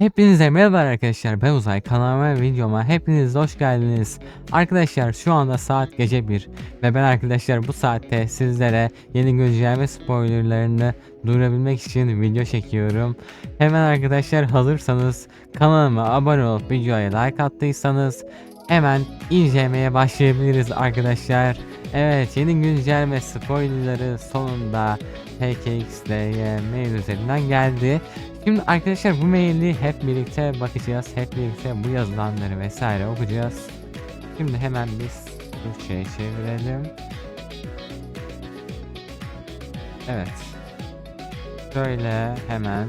Hepinize merhaba arkadaşlar ben Uzay kanalıma videoma hepiniz hoş geldiniz. Arkadaşlar şu anda saat gece 1 ve ben arkadaşlar bu saatte sizlere yeni güncelleme spoilerlarını duyurabilmek için video çekiyorum. Hemen arkadaşlar hazırsanız kanalıma abone olup videoya like attıysanız hemen incelemeye başlayabiliriz arkadaşlar. Evet yeni güncelleme spoilerları sonunda PKX'de mail üzerinden geldi. Şimdi arkadaşlar bu maili hep birlikte bakacağız. Hep birlikte bu yazılanları vesaire okuyacağız. Şimdi hemen biz Türkçe'ye çevirelim. Evet. Şöyle hemen.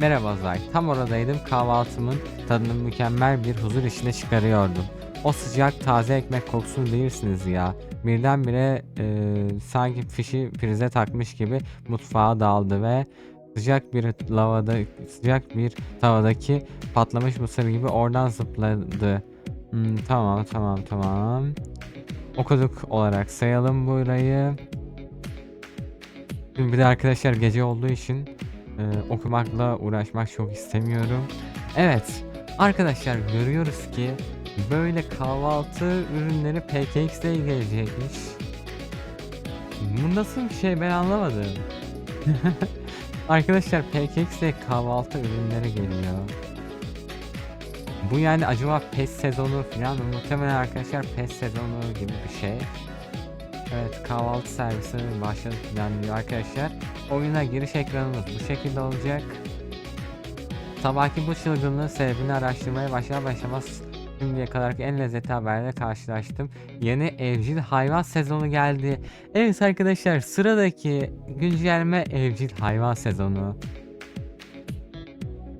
Merhaba Zay. Tam oradaydım kahvaltımın tadını mükemmel bir huzur içine çıkarıyordum. O sıcak taze ekmek kokusunu bilirsiniz ya. Birdenbire e, sanki fişi prize takmış gibi mutfağa daldı ve sıcak bir lavada sıcak bir tavadaki patlamış mısır gibi oradan zıpladı. Hmm, tamam tamam tamam. Okuduk olarak sayalım burayı. Şimdi bir de arkadaşlar gece olduğu için e, okumakla uğraşmak çok istemiyorum. Evet arkadaşlar görüyoruz ki böyle kahvaltı ürünleri PKX'de gelecekmiş. Bu nasıl bir şey ben anlamadım. Arkadaşlar PKX'de kahvaltı ürünleri geliyor. Bu yani acaba PES sezonu falan mı? Muhtemelen arkadaşlar PES sezonu gibi bir şey. Evet kahvaltı servisi başladı falan diyor arkadaşlar. Oyuna giriş ekranımız bu şekilde olacak. Sabahki bu çılgınlığın sebebini araştırmaya başlar başlamaz şimdiye kadarki en lezzetli haberle karşılaştım. Yeni evcil hayvan sezonu geldi. Evet arkadaşlar sıradaki güncelleme evcil hayvan sezonu.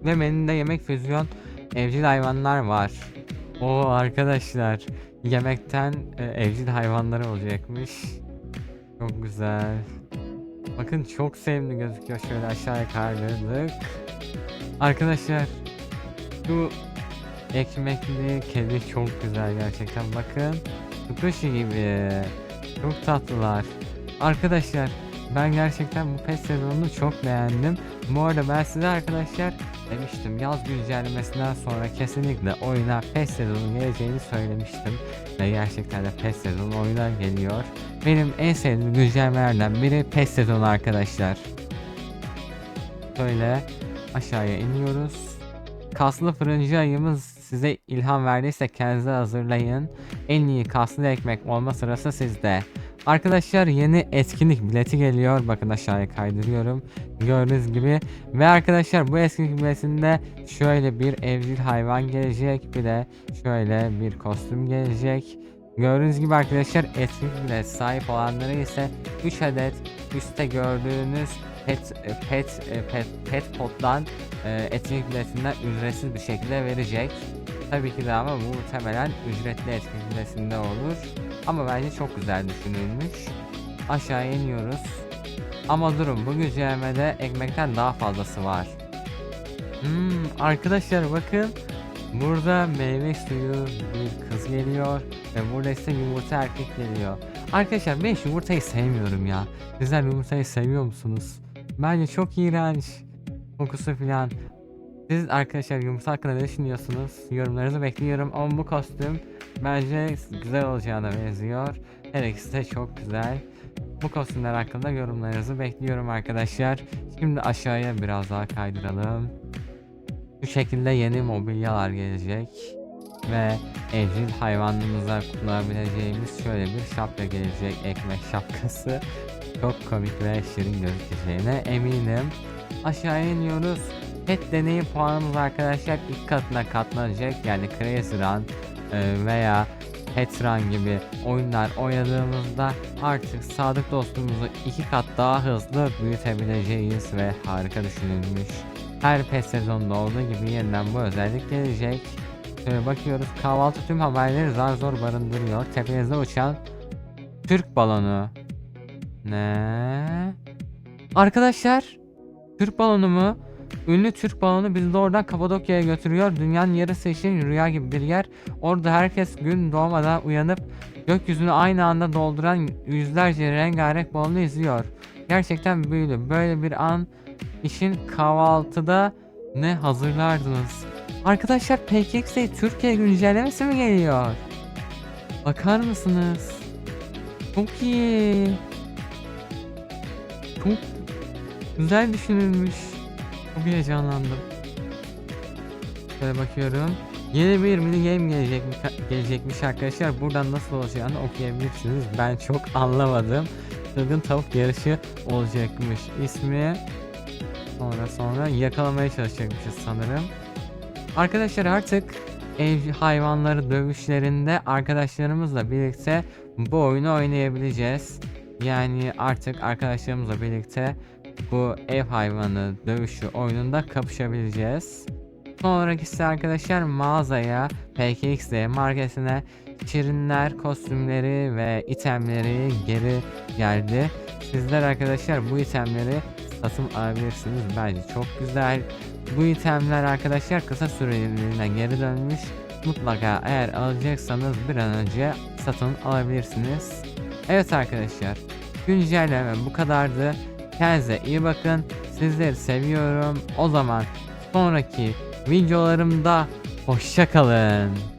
Ve menüde yemek füzyon evcil hayvanlar var. O arkadaşlar yemekten e, evcil hayvanları olacakmış. Çok güzel. Bakın çok sevimli gözüküyor. Şöyle aşağıya kaydırdık. Arkadaşlar şu ekmekli kedi çok güzel gerçekten. Bakın Tukushi gibi. Çok tatlılar. Arkadaşlar ben gerçekten bu pet sezonunu çok beğendim. Bu arada ben size arkadaşlar demiştim yaz güncellemesinden sonra kesinlikle oyuna pet sezonu geleceğini söylemiştim. Ve gerçekten de pet sezonu oyuna geliyor. Benim en sevdiğim güncellemelerden biri pet sezonu arkadaşlar. Şöyle aşağıya iniyoruz. Kaslı fırıncı ayımız size ilham verdiyse kendinize hazırlayın. En iyi kaslı ekmek olma sırası sizde. Arkadaşlar yeni etkinlik bileti geliyor. Bakın aşağıya kaydırıyorum. Gördüğünüz gibi. Ve arkadaşlar bu etkinlik biletinde şöyle bir evcil hayvan gelecek. Bir de şöyle bir kostüm gelecek. Gördüğünüz gibi arkadaşlar etkinlik bilet sahip olanlara ise 3 adet üstte gördüğünüz pet pet pet pet pot'tan e, etkinlik biletinden ücretsiz bir şekilde verecek. Tabii ki de ama bu muhtemelen ücretli etkinlik biletinde olur. Ama bence çok güzel düşünülmüş. Aşağıya iniyoruz. Ama durun bu güncellemede ekmekten daha fazlası var. Hmm, arkadaşlar bakın. Burada meyve suyu bir kız geliyor ve burada ise yumurta erkek geliyor. Arkadaşlar ben hiç yumurtayı sevmiyorum ya. Sizler yumurtayı seviyor musunuz? Bence çok iğrenç. Kokusu filan. Siz arkadaşlar yumurta hakkında ne düşünüyorsunuz? Yorumlarınızı bekliyorum ama bu kostüm bence güzel olacağına benziyor. Her ikisi de çok güzel. Bu kostümler hakkında yorumlarınızı bekliyorum arkadaşlar. Şimdi aşağıya biraz daha kaydıralım. Bu şekilde yeni mobilyalar gelecek. Ve evcil hayvanımıza kullanabileceğimiz şöyle bir şapka gelecek. Ekmek şapkası. Çok komik ve şirin gözükeceğine eminim. Aşağıya iniyoruz. Pet deneyim puanımız arkadaşlar ilk katına katlanacak. Yani Crazy Run e, veya Pet Run gibi oyunlar oynadığımızda artık sadık dostumuzu iki kat daha hızlı büyütebileceğiz ve harika düşünülmüş. Her pet sezonunda olduğu gibi yeniden bu özellik gelecek. Şöyle bakıyoruz kahvaltı tüm haberleri zar zor barındırıyor. Tepenizde uçan Türk balonu. Ne? Arkadaşlar Türk balonu mu? Ünlü Türk balonu bizi oradan Kapadokya'ya götürüyor. Dünyanın yarısı için rüya gibi bir yer. Orada herkes gün doğmadan uyanıp gökyüzünü aynı anda dolduran yüzlerce rengarenk balonu izliyor. Gerçekten büyülü. Böyle bir an işin kahvaltıda ne hazırlardınız? Arkadaşlar PKX'e Türkiye güncellemesi mi geliyor? Bakar mısınız? Çok iyi. Çok güzel düşünülmüş. Çok heyecanlandım. Şöyle bakıyorum. Yeni bir mini game gelecekmiş, gelecekmiş arkadaşlar. Buradan nasıl olacağını okuyabilirsiniz. Ben çok anlamadım. Çılgın tavuk yarışı olacakmış. İsmi sonra sonra yakalamaya çalışacakmışız sanırım. Arkadaşlar artık ev hayvanları dövüşlerinde arkadaşlarımızla birlikte bu oyunu oynayabileceğiz. Yani artık arkadaşlarımızla birlikte bu ev hayvanı dövüşü oyununda kapışabileceğiz. Son olarak ise arkadaşlar mağazaya PKXD marketine şirinler kostümleri ve itemleri geri geldi. Sizler arkadaşlar bu itemleri satın alabilirsiniz. Bence çok güzel. Bu itemler arkadaşlar kısa süreliğine geri dönmüş. Mutlaka eğer alacaksanız bir an önce satın alabilirsiniz. Evet arkadaşlar güncelleme bu kadardı. Kendinize iyi bakın. Sizleri seviyorum. O zaman sonraki videolarımda hoşça kalın.